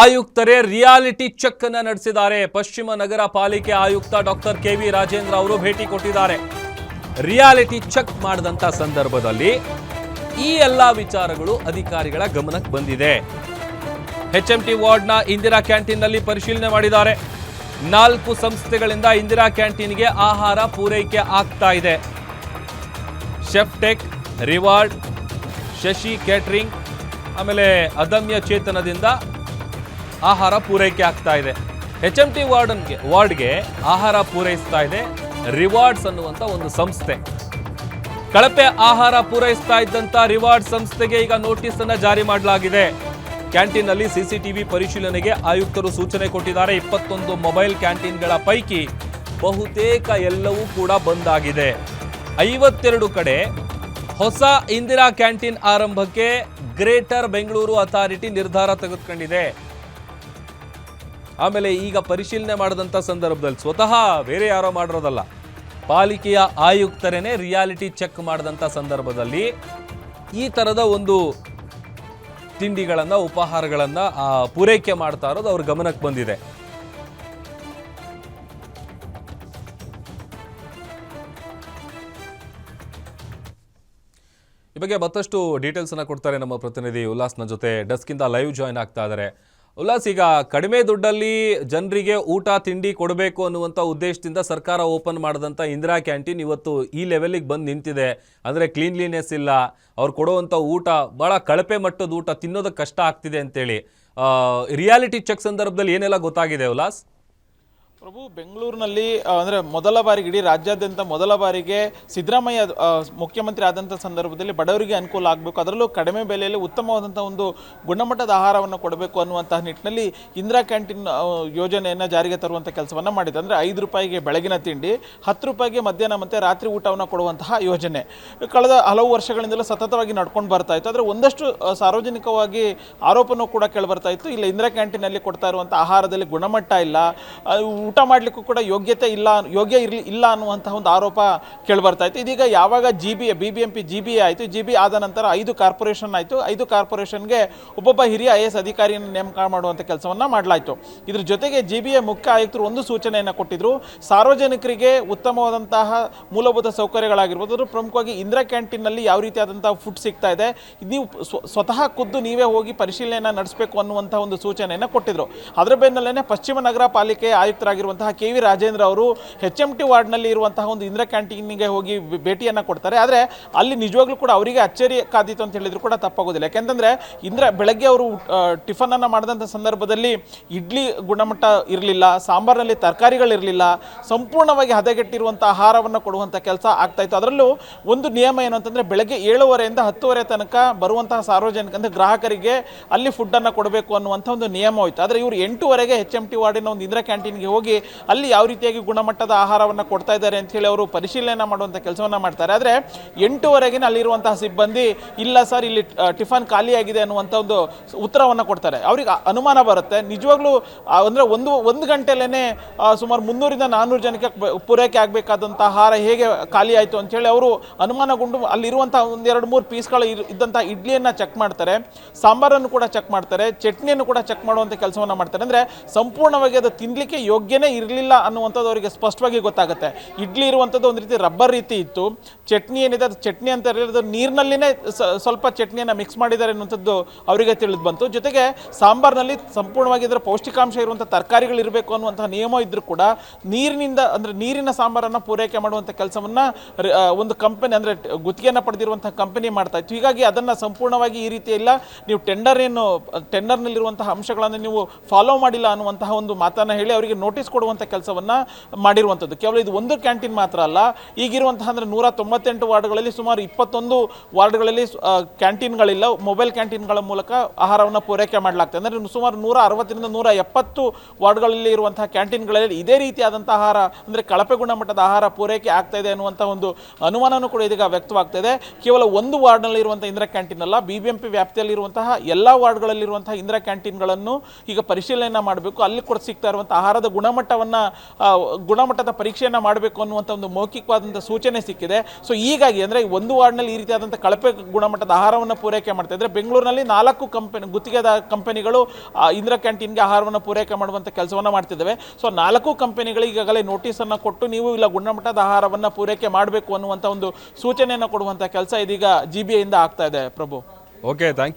ಆಯುಕ್ತರೇ reality check ಅನ್ನು ನಡೆಸಿದ್ದಾರೆ. ಪಶ್ಚಿಮ ನಗರ ಪಾಲಿಕೆ ಆಯುಕ್ತ ಡಾಕ್ಟರ್ ಕೆ ವಿ ರಾಜೇಂದ್ರ ಅವರು ಭೇಟಿ ಕೊಟ್ಟಿದ್ದಾರೆ. ರಿಯಾಲಿಟಿ ಚೆಕ್ ಮಾಡಿದಂತ ಸಂದರ್ಭದಲ್ಲಿ ಈ ಎಲ್ಲ ವಿಚಾರಗಳು ಅಧಿಕಾರಿಗಳ ಗಮನಕ್ಕೆ ಬಂದಿದೆ. ಎಚ್ ಎಂ ಟಿ ವಾರ್ಡ್ನ ಇಂದಿರಾ ಕ್ಯಾಂಟೀನ್ನಲ್ಲಿ ಪರಿಶೀಲನೆ ಮಾಡಿದ್ದಾರೆ. ನಾಲ್ಕು ಸಂಸ್ಥೆಗಳಿಂದ ಇಂದಿರಾ ಕ್ಯಾಂಟೀನ್ಗೆ ಆಹಾರ ಪೂರೈಕೆ ಆಗ್ತಾ ಇದೆ. ಶೆಫ್ಟೆಕ್ ರಿವಾರ್ಡ್, ಶಶಿ ಕ್ಯಾಟ್ರಿಂಗ್ ಆಮೇಲೆ ಅದಮ್ಯ ಚೇತನದಿಂದ ಆಹಾರ ಪೂರೈಕೆ ಆಗ್ತಾ ಇದೆ. ಎಚ್ ಎಂ ಟಿ ವಾರ್ಡನ್ಗೆ, ವಾರ್ಡ್ಗೆ ಆಹಾರ ಪೂರೈಸ್ತಾ ಇದೆ. ರಿವಾರ್ಡ್ಸ್ ಅನ್ನುವಂಥ ಒಂದು ಸಂಸ್ಥೆ. ಕಳಪೆ ಆಹಾರ ಪೂರೈಸ್ತಾ ಇದ್ದಂತ ರಿವಾರ್ಡ್ ಸಂಸ್ಥೆಗೆ ಈಗ ನೋಟಿಸ್ ಅನ್ನ ಜಾರಿ ಮಾಡಲಾಗಿದೆ. ಕ್ಯಾಂಟೀನ್ನಲ್ಲಿ ಸಿಸಿಟಿವಿ ಪರಿಶೀಲನೆಗೆ ಆಯುಕ್ತರು ಸೂಚನೆ ಕೊಟ್ಟಿದ್ದಾರೆ. ಇಪ್ಪತ್ತೊಂದು ಮೊಬೈಲ್ ಕ್ಯಾಂಟೀನ್ಗಳ ಪೈಕಿ ಬಹುತೇಕ ಎಲ್ಲವೂ ಕೂಡ ಬಂದ್ ಆಗಿದೆ. ಐವತ್ತೆರಡು ಕಡೆ ಹೊಸ ಇಂದಿರಾ ಕ್ಯಾಂಟೀನ್ ಆರಂಭಕ್ಕೆ ಗ್ರೇಟರ್ ಬೆಂಗಳೂರು ಅಥಾರಿಟಿ ನಿರ್ಧಾರ ತೆಗೆದುಕೊಂಡಿದೆ. ಆಮೇಲೆ ಈಗ ಪರಿಶೀಲನೆ ಮಾಡಿದಂಥ ಸಂದರ್ಭದಲ್ಲಿ ಸ್ವತಃ ಬೇರೆ ಯಾರೋ ಮಾಡಿರೋದಲ್ಲ. ಪಾಲಿಕೆಯ ಆಯುಕ್ತರೇನೆ ರಿಯಾಲಿಟಿ ಚೆಕ್ ಮಾಡಿದಂಥ ಸಂದರ್ಭದಲ್ಲಿ ಈ ಥರದ ಒಂದು ತಿಂಡಿಗಳನ್ನು, ಉಪಹಾರಗಳನ್ನು ಪೂರೈಕೆ ಮಾಡ್ತಾ ಇರೋದು ಅವ್ರ ಗಮನಕ್ಕೆ ಬಂದಿದೆ. ಈ ಬಗ್ಗೆ ಮತ್ತಷ್ಟು ಡೀಟೇಲ್ಸ್ ಅನ್ನ ಕೊಡ್ತಾರೆ ನಮ್ಮ ಪ್ರತಿನಿಧಿ ಉಲ್ಲಾಸ್ನ ಜೊತೆ. ಡೆಸ್ಕಿಂದ ಲೈವ್ ಜಾಯ್ನ್ ಆಗ್ತಾ ಇದ್ದಾರೆ. ಉಲ್ಲಾಸ್, ಈಗ ಕಡಿಮೆ ದುಡ್ಡಲ್ಲಿ ಜನರಿಗೆ ಊಟ, ತಿಂಡಿ ಕೊಡಬೇಕು ಅನ್ನುವಂಥ ಉದ್ದೇಶದಿಂದ ಸರ್ಕಾರ ಓಪನ್ ಮಾಡಿದಂಥ ಇಂದಿರಾ ಕ್ಯಾಂಟೀನ್ ಇವತ್ತು ಈ ಲೆವೆಲಿಗೆ ಬಂದು ನಿಂತಿದೆ. ಅಂದರೆ ಕ್ಲೀನ್ಲಿನೆಸ್ ಇಲ್ಲ, ಅವ್ರು ಕೊಡುವಂಥ ಊಟ ಭಾಳ ಕಳಪೆ ಮಟ್ಟದ ಊಟ ತಿನ್ನೋದಕ್ಕೆ ಕಷ್ಟ ಆಗ್ತಿದೆ ಅಂತೇಳಿ. ರಿಯಾಲಿಟಿ ಚೆಕ್ ಸಂದರ್ಭದಲ್ಲಿ ಏನೆಲ್ಲ ಗೊತ್ತಾಗಿದೆ ಉಲ್ಲಾಸ್? ಪ್ರಭು, ಬೆಂಗಳೂರಿನಲ್ಲಿ ಅಂದರೆ ಮೊದಲ ಬಾರಿಗೆ, ಇಡೀ ರಾಜ್ಯಾದ್ಯಂತ ಮೊದಲ ಬಾರಿಗೆ ಸಿದ್ದರಾಮಯ್ಯ ಮುಖ್ಯಮಂತ್ರಿ ಆದಂಥ ಸಂದರ್ಭದಲ್ಲಿ ಬಡವರಿಗೆ ಅನುಕೂಲ ಆಗಬೇಕು. ಅದರಲ್ಲೂ ಕಡಿಮೆ ಬೆಲೆಯಲ್ಲಿ ಉತ್ತಮವಾದಂಥ ಒಂದು ಗುಣಮಟ್ಟದ ಆಹಾರವನ್ನು ಕೊಡಬೇಕು ಅನ್ನುವಂತಹ ನಿಟ್ಟಿನಲ್ಲಿ ಇಂದಿರಾ ಕ್ಯಾಂಟೀನ್ ಯೋಜನೆಯನ್ನು ಜಾರಿಗೆ ತರುವಂಥ ಕೆಲಸವನ್ನು ಮಾಡಿದೆ. ಅಂದರೆ ಐದು ರೂಪಾಯಿಗೆ ಬೆಳಗಿನ ತಿಂಡಿ, ಹತ್ತು ರೂಪಾಯಿಗೆ ಮಧ್ಯಾಹ್ನ ಮತ್ತು ರಾತ್ರಿ ಊಟವನ್ನು ಕೊಡುವಂತಹ ಯೋಜನೆ. ಕಳೆದ ಹಲವು ವರ್ಷಗಳಿಂದಲೂ ಸತತವಾಗಿ ನಡ್ಕೊಂಡು ಬರ್ತಾ ಇತ್ತು. ಆದರೆ ಒಂದಷ್ಟು ಸಾರ್ವಜನಿಕವಾಗಿ ಆರೋಪನೂ ಕೂಡ ಕೇಳಿಬರ್ತಾ ಇತ್ತು. ಇಲ್ಲ, ಇಂದಿರಾ ಕ್ಯಾಂಟೀನಲ್ಲಿ ಕೊಡ್ತಾ ಇರುವಂಥ ಆಹಾರದಲ್ಲಿ ಗುಣಮಟ್ಟ ಇಲ್ಲ ಊಟ ಮಾಡಲಿಕ್ಕೂ ಕೂಡ ಯೋಗ್ಯತೆ ಇಲ್ಲ ಯೋಗ್ಯ ಇರಲಿ, ಇಲ್ಲ ಅನ್ನುವಂಥ ಒಂದು ಆರೋಪ ಕೇಳಿಬರ್ತಾ ಇತ್ತು. ಇದೀಗ ಯಾವಾಗ G B B B M P G B ಆಯಿತು ಜಿ ಬಿ ಆದ ನಂತರ ಐದು ಕಾರ್ಪೊರೇಷನ್ ಆಯಿತು. ಐದು ಕಾರ್ಪೊರೇಷನ್ಗೆ ಒಬ್ಬೊಬ್ಬ ಹಿರಿಯ ಐ ಎಸ್ ಅಧಿಕಾರಿಯನ್ನು ನೇಮಕ ಮಾಡುವಂಥ ಕೆಲಸವನ್ನು ಮಾಡಲಾಯಿತು. ಇದ್ರ ಜೊತೆಗೆ ಜಿ ಬಿ ಎ ಮುಖ್ಯ ಆಯುಕ್ತರು ಒಂದು ಸೂಚನೆಯನ್ನು ಕೊಟ್ಟಿದ್ರು. ಸಾರ್ವಜನಿಕರಿಗೆ ಉತ್ತಮವಾದಂತಹ ಮೂಲಭೂತ ಸೌಕರ್ಯಗಳಾಗಿರ್ಬೋದು. ಅದು ಪ್ರಮುಖವಾಗಿ ಇಂದಿರಾ ಕ್ಯಾಂಟೀನ್ನಲ್ಲಿ ಯಾವ ರೀತಿಯಾದಂಥ ಫುಡ್ ಸಿಗ್ತಾ ಇದೆ. ನೀವು ಸ್ವತಃ ಖುದ್ದು ನೀವೇ ಹೋಗಿ ಪರಿಶೀಲನೆಯನ್ನು ನಡೆಸಬೇಕು ಅನ್ನುವಂಥ ಒಂದು ಸೂಚನೆಯನ್ನು ಕೊಟ್ಟಿದ್ರು. ಅದರ ಬೆನ್ನಲ್ಲೇ ಪಶ್ಚಿಮ ನಗರ ಪಾಲಿಕೆ ಆಯುಕ್ತರಾಗಿರುವಂತಹ ಕೆ ವಿ ರಾಜೇಂದ್ರ ಅವರು ಎಚ್ ಎಂ ಟಿ ವಾರ್ಡ್ನಲ್ಲಿ ಇರುವಂತಹ ಒಂದು ಇಂದಿರಾ ಕ್ಯಾಂಟೀನ್ಗೆ ಹೋಗಿ ಭೇಟಿಯನ್ನ ಕೊಡ್ತಾರೆ. ಆದರೆ ಅಲ್ಲಿ ನಿಜವಾಗ್ಲೂ ಕೂಡ ಅವರಿಗೆ ಅಚ್ಚರಿ ಕಾದಿತ್ತು ಅಂತ ಹೇಳಿದ್ರು ಕೂಡ ತಪ್ಪಾಗೋದಿಲ್ಲ. ಯಾಕೆಂತಂದ್ರೆ ಇಂದ್ರ ಬೆಳಗ್ಗೆ ಅವರು ಟಿಫನ್ ಅನ್ನ ಮಾಡಿದಂಥ ಸಂದರ್ಭದಲ್ಲಿ ಇಡ್ಲಿ ಗುಣಮಟ್ಟ ಇರಲಿಲ್ಲ, ಸಾಂಬಾರಿನಲ್ಲಿ ತರಕಾರಿಗಳಿರಲಿಲ್ಲ ಸಂಪೂರ್ಣವಾಗಿ ಹದಗೆಟ್ಟಿರುವಂಥ ಆಹಾರವನ್ನು ಕೊಡುವಂಥ ಕೆಲಸ ಆಗ್ತಾ ಇತ್ತು. ಅದರಲ್ಲೂ ಒಂದು ನಿಯಮ ಏನು ಅಂತಂದ್ರೆ ಬೆಳಗ್ಗೆ ಏಳುವರೆಯಿಂದ ಹತ್ತುವರೆ ತನಕ ಬರುವಂತಹ ಸಾರ್ವಜನಿಕ, ಅಂದ್ರೆ ಗ್ರಾಹಕರಿಗೆ ಅಲ್ಲಿ ಫುಡ್ಡನ್ನು ಕೊಡಬೇಕು ಅನ್ನುವಂಥ ಒಂದು ನಿಯಮ ಹೋಯ್ತು. ಆದರೆ ಇವರು ಎಂಟುವರೆಗೆ ಎಚ್ ಎಂ ಟಿ ವಾರ್ಡಿನ ಒಂದು ಇಂದಿರಾ ಕ್ಯಾಂಟೀನ್ಗೆ ಹೋಗಿ ಅಲ್ಲಿ ಯಾವ ರೀತಿಯಾಗಿ ಗುಣಮಟ್ಟದ ಆಹಾರವನ್ನು ಕೊಡ್ತಾ ಇದ್ದಾರೆ ಅಂತ ಹೇಳಿ ಅವರು ಪರಿಶೀಲನೆ ಮಾಡುವಂಥ ಕೆಲಸವನ್ನು ಮಾಡ್ತಾರೆ. ಆದರೆ ಎಂಟುವರೆಗಿನ ಅಲ್ಲಿರುವಂತಹ ಸಿಬ್ಬಂದಿ, ಇಲ್ಲ ಸರ್, ಇಲ್ಲಿ ಟಿಫನ್ ಖಾಲಿಯಾಗಿದೆ ಅನ್ನುವಂಥ ಒಂದು ಉತ್ತರವನ್ನು ಕೊಡ್ತಾರೆ. ಅವ್ರಿಗೆ ಅನುಮಾನ ಬರುತ್ತೆ. ನಿಜವಾಗ್ಲೂ ಅಂದರೆ ಒಂದು ಒಂದು ಗಂಟೆಲೇ ಸುಮಾರು ಮುನ್ನೂರಿಂದ ನಾನ್ನೂರು ಜನಕ್ಕೆ ಪೂರೈಕೆ ಆಗಬೇಕಾದಂಥ ಆಹಾರ ಹೇಗೆ ಖಾಲಿ ಆಯಿತು ಅಂಥೇಳಿ ಅವರು ಅನುಮಾನಗೊಂಡು ಅಲ್ಲಿರುವಂಥ ಒಂದೆರಡು ಮೂರು ಪೀಸ್ಗಳು ಇದ್ದಂಥ ಇಡ್ಲಿಯನ್ನು ಚೆಕ್ ಮಾಡ್ತಾರೆ. ಸಾಂಬಾರನ್ನು ಕೂಡ ಚೆಕ್ ಮಾಡ್ತಾರೆ. ಚಟ್ನಿಯನ್ನು ಕೂಡ ಚೆಕ್ ಮಾಡುವಂಥ ಕೆಲಸವನ್ನು ಮಾಡ್ತಾರೆ. ಅಂದರೆ ಸಂಪೂರ್ಣವಾಗಿ ಅದು ತಿನ್ನಲಿಕ್ಕೆ ಯೋಗ್ಯನೇ ಇರಲಿಲ್ಲ ಅನ್ನುವಂಥದ್ದು ಅವರಿಗೆ ಸ್ಪಷ್ಟವಾಗಿ ಗೊತ್ತಾಗುತ್ತೆ. ಇಡ್ಲಿ ಇರುವಂಥದ್ದು ಒಂದು ರೀತಿ ರಬ್ಬರ್ ರೀತಿ ಇತ್ತು. ಚಟ್ನಿ ಏನಿದೆ ಅದು ಚಟ್ನಿ ಅಂತ ಹೇಳಿದ್ರೆ ನೀರಿನಲ್ಲಿನೇ ಸ್ವಲ್ಪ ಚಟ್ನಿಯನ್ನು ಮಿಕ್ಸ್ ಮಾಡಿದ್ದಾರೆ ಅನ್ನುವಂಥದ್ದು ಅವರಿಗೆ ತಿಳಿದು ಬಂತು. ಜೊತೆಗೆ ಸಾಂಬಾರ್ನಲ್ಲಿ ಸಂಪೂರ್ಣವಾಗಿ ಇದರ ಪೌಷ್ಟಿಕಾಂಶ ಇರುವಂಥ ತರಕಾರಿಗಳು ಇರಬೇಕು ಅನ್ನುವಂಥ ನಿಯಮ ಇದ್ದರೂ ಕೂಡ ನೀರಿನಿಂದ ಅಂದರೆ ನೀರಿನ ಸಾಂಬಾರನ್ನು ಪೂರೈಕೆ ಮಾಡುವಂಥ ಕೆಲಸವನ್ನು ಒಂದು ಕಂಪನಿ ಅಂದರೆ ಗುತ್ತಿಗೆಯನ್ನು ಪಡೆದಿರುವಂಥ ಕಂಪನಿ ಮಾಡ್ತಾ ಇತ್ತು. ಹೀಗಾಗಿ ಅದನ್ನು ಸಂಪೂರ್ಣವಾಗಿ ಈ ರೀತಿ ಇಲ್ಲ. ನೀವು ಟೆಂಡರ್ ಏನು ಟೆಂಡರ್ನಲ್ಲಿರುವಂತಹ ಅಂಶಗಳನ್ನು ನೀವು ಫಾಲೋ ಮಾಡಿಲ್ಲ ಅನ್ನುವಂತಹ ಒಂದು ಮಾತನ್ನು ಹೇಳಿ ಅವರಿಗೆ ನೋಟಿಸ್ ಕೊಡುವಂಥ ಕೆಲಸವನ್ನು ಮಾಡಿರುವಂಥದ್ದು ಕೇವಲ ಇದು ಒಂದು ಕ್ಯಾಂಟೀನ್ ಮಾತ್ರ ಅಲ್ಲ. ಈಗಿರುವಂತಹ ಅಂದರೆ ನೂರ ತೊಂಬತ್ತೆಂಟು ವಾರ್ಡ್ಗಳಲ್ಲಿ ಸುಮಾರು ಇಪ್ಪತ್ತೊಂದು ವಾರ್ಡ್ಗಳಲ್ಲಿ ಕ್ಯಾಂಟೀನ್ಗಳಿಲ್ಲ ಮೊಬೈಲ್ ಕ್ಯಾಂಟೀನ್ಗಳ ಮೂಲಕ ಆಹಾರವನ್ನು ಪೂರೈಕೆ ಮಾಡಲಾಗ್ತದೆ. ಅಂದರೆ ಸುಮಾರು ನೂರ ಅರವತ್ತರಿಂದ ನೂರ ಎಪ್ಪತ್ತು ವಾರ್ಡ್ಗಳಲ್ಲಿ ಇರುವಂತಹ ಕ್ಯಾಂಟೀನ್ಗಳಲ್ಲಿ ಇದೇ ರೀತಿಯಾದಂಥ ಆಹಾರ, ಅಂದರೆ ಕಳಪೆ ಗುಣಮಟ್ಟದ ಆಹಾರ ಪೂರೈಕೆ ಆಗ್ತಾ ಇದೆ ಅನ್ನುವಂಥ ಒಂದು ಅನುಮಾನವೂ ಕೂಡ ಇದೀಗ ವ್ಯಕ್ತವಾಗ್ತಾಯಿದೆ ಕೇವಲ ಒಂದು ವಾರ್ಡ್ನಲ್ಲಿ ಇರುವಂಥ ಇಂದಿರಾ ಕ್ಯಾಂಟೀನ್ ಅಲ್ಲ. ಬಿ ಬಿ ಎಂ ಪಿ ವ್ಯಾಪ್ತಿಯಲ್ಲಿರುವಂತಹ ಎಲ್ಲ ವಾರ್ಡ್ಗಳಲ್ಲಿರುವಂತಹ ಇಂದಿರಾ ಕ್ಯಾಂಟೀನ್ಗಳನ್ನು ಈಗ ಪರಿಶೀಲನೆ ಮಾಡಬೇಕು. ಅಲ್ಲಿ ಕೂಡ ಸಿಗ್ತಾ ಇರುವಂಥ ಆಹಾರದ ಗುಣಮಟ್ಟ ಗುಣಮಟ್ಟವನ್ನು ಗುಣಮಟ್ಟದ ಪರೀಕ್ಷೆಯನ್ನು ಮಾಡಬೇಕು ಅನ್ನುವಂಥ ಒಂದು ಮೌಖಿಕವಾದಂಥ ಸೂಚನೆ ಸಿಕ್ಕಿದೆ. ಸೊ ಹೀಗಾಗಿ ಅಂದರೆ ಒಂದು ವಾರ್ಡ್ನಲ್ಲಿ ಈ ರೀತಿಯಾದಂಥ ಕಳಪೆ ಗುಣಮಟ್ಟದ ಆಹಾರವನ್ನು ಪೂರೈಕೆ ಮಾಡ್ತಾ ಇದ್ದರೆ ಬೆಂಗಳೂರಿನಲ್ಲಿ ನಾಲ್ಕು ಕಂಪನಿ ಗುತ್ತಿಗೆದ ಕಂಪನಿಗಳು ಇಂದಿರಾ ಕ್ಯಾಂಟೀನ್ಗೆ ಆಹಾರವನ್ನು ಪೂರೈಕೆ ಮಾಡುವಂಥ ಕೆಲಸವನ್ನು ಮಾಡ್ತಿದ್ದಾವೆ. ಸೊ ನಾಲ್ಕು ಕಂಪನಿಗಳಿಗೆ ಈಗಾಗಲೇ ನೋಟಿಸನ್ನು ಕೊಟ್ಟು ನೀವು ಇಲ್ಲ ಗುಣಮಟ್ಟದ ಆಹಾರವನ್ನು ಪೂರೈಕೆ ಮಾಡಬೇಕು ಅನ್ನುವಂಥ ಒಂದು ಸೂಚನೆಯನ್ನು ಕೊಡುವಂಥ ಕೆಲಸ ಇದೀಗ ಜಿ ಬಿ ಐಯಿಂದ ಆಗ್ತಾ ಇದೆ, ಪ್ರಭು. Okay thank you